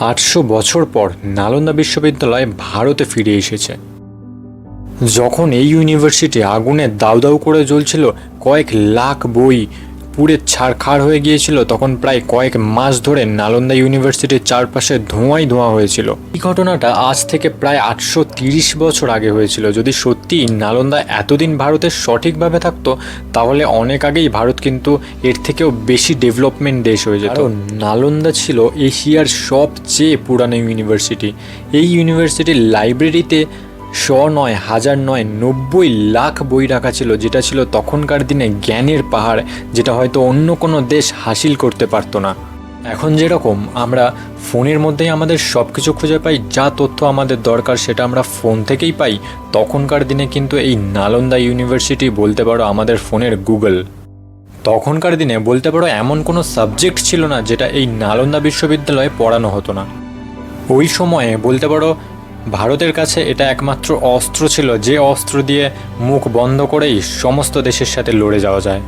আটশো বছর পর নালন্দা বিশ্ববিদ্যালয় ভারতে ফিরে এসেছে। যখন এই ইউনিভার্সিটি আগুনে দাউ দাউ করে জ্বলছিল, কয়েক লাখ বই পুড়ে ছাড়খাড় হয়ে গিয়েছিল, তখন প্রায় কয়েক মাস ধরে নালন্দা ইউনিভার্সিটির চারপাশে ধোঁয়াই ধোঁয়া হয়েছিল। এই ঘটনাটা আজ থেকে প্রায় আটশো বছর আগে হয়েছিল। যদি সত্যি নালন্দা এতদিন ভারতের সঠিকভাবে থাকতো, তাহলে অনেক আগেই ভারত কিন্তু এর থেকেও বেশি ডেভেলপমেন্ট দেশ হয়ে যেত। নালন্দা ছিল এশিয়ার সবচেয়ে পুরানো ইউনিভার্সিটি। এই ইউনিভার্সিটির লাইব্রেরিতে শ নয়, হাজার নয়, নব্বই লাখ বই রাখা ছিল, যেটা ছিল তখনকার দিনে জ্ঞানের পাহাড়, যেটা হয়তো অন্য কোনো দেশ হাসিল করতে পারতো না। এখন যেরকম, আমরা ফোনের মধ্যেই আমাদের সব কিছু খুঁজে পাই, যা তথ্য আমাদের দরকার সেটা আমরা ফোন থেকেই পাই, তখনকার দিনে কিন্তু এই নালন্দা ইউনিভার্সিটি বলতে পারো আমাদের ফোনের গুগল। তখনকার দিনে বলতে পারো এমন কোনো সাবজেক্ট ছিল না, যেটা এই নালন্দা বিশ্ববিদ্যালয়ে পড়ানো হতো না। ওই সময়ে বলতে পারো ভারতের কাছে এটা একমাত্র অস্ত্র ছিল, যে অস্ত্র দিয়ে মুখ বন্ধ করেই সমস্ত দেশের সাথে লড়ে যাওয়া যায়।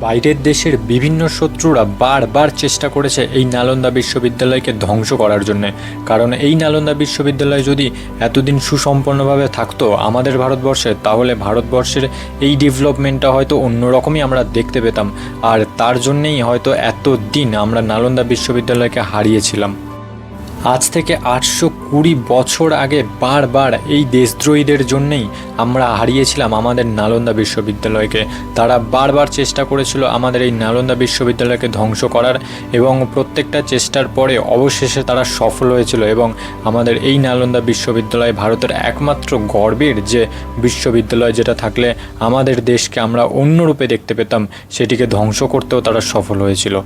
বাইরের দেশের বিভিন্ন শত্রুরা বারবার চেষ্টা করেছে এই নালন্দা বিশ্ববিদ্যালয়কে ধ্বংস করার জন্য। কারণ এই নালন্দা বিশ্ববিদ্যালয় যদি এতদিন সুসম্পন্নভাবে থাকতো আমাদের ভারতবর্ষে, তাহলে ভারতবর্ষের এই ডেভেলপমেন্টটা হয়তো অন্যরকমই আমরা দেখতে পেতাম। আর তার জন্যেই হয়তো এত দিন আমরা নালন্দা বিশ্ববিদ্যালয়কে হারিয়েছিলাম। আজ থেকে আটশো কুড়ি বছর আগে বারবার এই দেশদ্রোহীদের জন্যেই আমরা হারিয়েছিলাম আমাদের নালন্দা বিশ্ববিদ্যালয়কে। তারা বারবার চেষ্টা করেছিল আমাদের এই নালন্দা বিশ্ববিদ্যালয়কে ধ্বংস করার এবং প্রত্যেকটা চেষ্টার পরে অবশেষে তারা সফল হয়েছিল এবং আমাদের এই নালন্দা বিশ্ববিদ্যালয় ভারতের একমাত্র গর্বের যে বিশ্ববিদ্যালয় যেটা থাকলে আমাদের দেশকে আমরা অন্য রূপে দেখতে পেতাম, সেটিকে ধ্বংস করতেও তারা সফল হয়েছিল।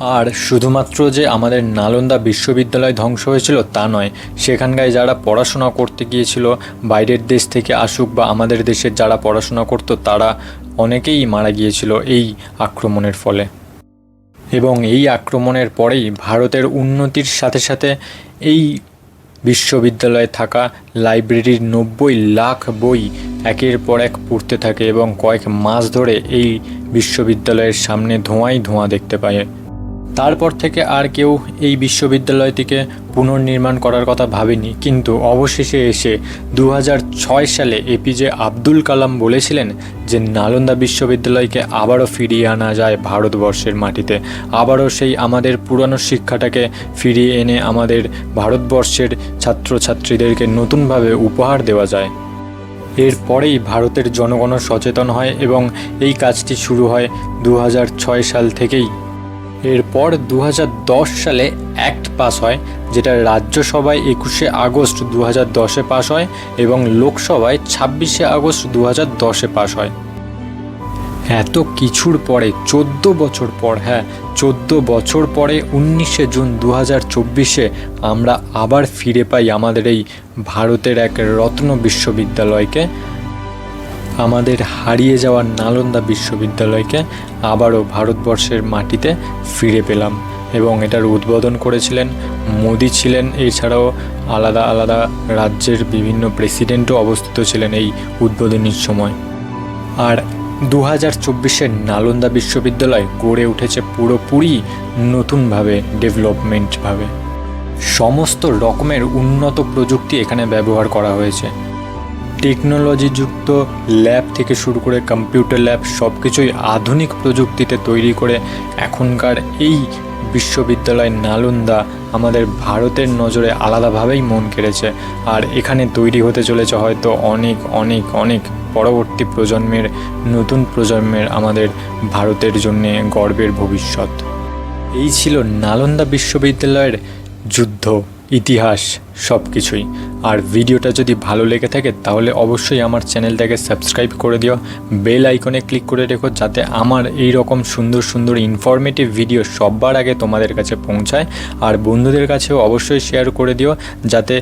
আর শুধুমাত্র যে আমাদের নালন্দা বিশ্ববিদ্যালয় ধ্বংস হয়েছিল তা নয়, সেখানকায় যারা পড়াশোনা করতে গিয়েছিল, বাইরের দেশ থেকে আসুক বা আমাদের দেশের যারা পড়াশোনা করতো, তারা অনেকেই মারা গিয়েছিল এই আক্রমণের ফলে। এবং এই আক্রমণের পরেই ভারতের উন্নতির সাথে সাথে এই বিশ্ববিদ্যালয়ে থাকা লাইব্রেরির নব্বই লাখ বই একের পর এক পড়তে থাকে এবং কয়েক মাস ধরে এই বিশ্ববিদ্যালয়ের সামনে ধোঁয়াই ধোঁয়া দেখতে পায়। তারপর থেকে আর কেউ এই বিশ্ববিদ্যালয়টিকে পুনর্নির্মাণ করার কথা ভাবেনি। কিন্তু অবশেষে এসে দু হাজার ছয় সালে এপিজে আব্দুল কালাম বলেছিলেন যে নালন্দা বিশ্ববিদ্যালয়কে আবারও ফিরিয়ে আনা যায় ভারতবর্ষের মাটিতে। আবারও সেই আমাদের পুরানো শিক্ষাটাকে ফিরিয়ে এনে আমাদের ভারতবর্ষের ছাত্রছাত্রীদেরকে নতুনভাবে উপহার দেওয়া যায়। এরপরেই ভারতের জনগণ সচেতন হয় এবং এই কাজটি শুরু হয় দু হাজার ছয় সাল থেকেই। এরপর দু হাজার দশ সালে অ্যাক্ট পাস হয়, যেটা রাজ্যসভায় একুশে আগস্ট দু হাজার দশে পাস হয় এবং লোকসভায় ছাব্বিশে আগস্ট দু হাজার দশে পাস হয়। এত কিছুর পরে, চোদ্দ বছর পর হ্যাঁ চোদ্দ বছর পরে উনিশে জুন দু চব্বিশে আমরা আবার ফিরে পাই আমাদের এই ভারতের এক রত্ন বিশ্ববিদ্যালয়কে। আমাদের হারিয়ে যাওয়া নালন্দা বিশ্ববিদ্যালয়কে আবারও ভারতবর্ষের মাটিতে ফিরে পেলাম এবং এটার উদ্বোধন করেছিলেন মোদি ছিলেন। এছাড়াও আলাদা আলাদা রাজ্যের বিভিন্ন প্রেসিডেন্টও অবস্থিত ছিলেন এই উদ্বোধনীর সময়। আর দু হাজার চব্বিশের নালন্দা বিশ্ববিদ্যালয় গড়ে উঠেছে পুরোপুরি নতুনভাবে, ডেভেলপমেন্টভাবে। সমস্ত রকমের উন্নত প্রযুক্তি এখানে ব্যবহার করা হয়েছে। টেকনোলজিযুক্ত ল্যাব থেকে শুরু করে কম্পিউটার ল্যাব সব কিছুই আধুনিক প্রযুক্তিতে তৈরি করে এখনকার এই বিশ্ববিদ্যালয় নালন্দা আমাদের ভারতের নজরে আলাদাভাবেই মন কেড়েছে। আর এখানে তৈরি হতে চলেছে হয়তো অনেক অনেক অনেক পরবর্তী প্রজন্মের, নতুন প্রজন্মের আমাদের ভারতের জন্যে গর্বের ভবিষ্যৎ। এই ছিল নালন্দা বিশ্ববিদ্যালয়ের যুদ্ধ। ইতিহাস সব কিছুই আর ভিডিওটা যদি ভালো লেগে থাকে, তাহলে অবশ্যই আমার চ্যানেলটাকে সাবস্ক্রাইব করে দিও। বেল আইকনে ক্লিক করে রেখো যাতে আমার এই রকম সুন্দর সুন্দর ইনফরমেটিভ ভিডিও সববার আগে তোমাদের কাছে পৌঁছায়। আর বন্ধুদের কাছেও অবশ্যই শেয়ার করে দিও যাতে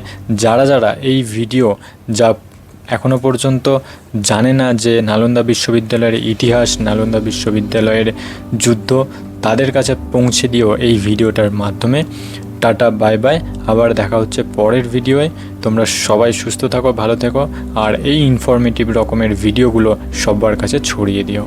যারা যারা এই ভিডিও যা এখনও পর্যন্ত জানে না যে নালন্দা বিশ্ববিদ্যালয়ের ইতিহাস, নালন্দা বিশ্ববিদ্যালয়ের যুদ্ধ, তাদের কাছে পৌঁছে দিও এই ভিডিওটার মাধ্যমে। Tata, bye bye. আবার দেখা হচ্ছে পরের ভিডিওয়ে। তোমরা সবাই সুস্থ থাকো, ভালো থেকো। আর এই ইনফরমেটিভ রকমের ভিডিওগুলো সবার কাছে ছড়িয়ে দিও।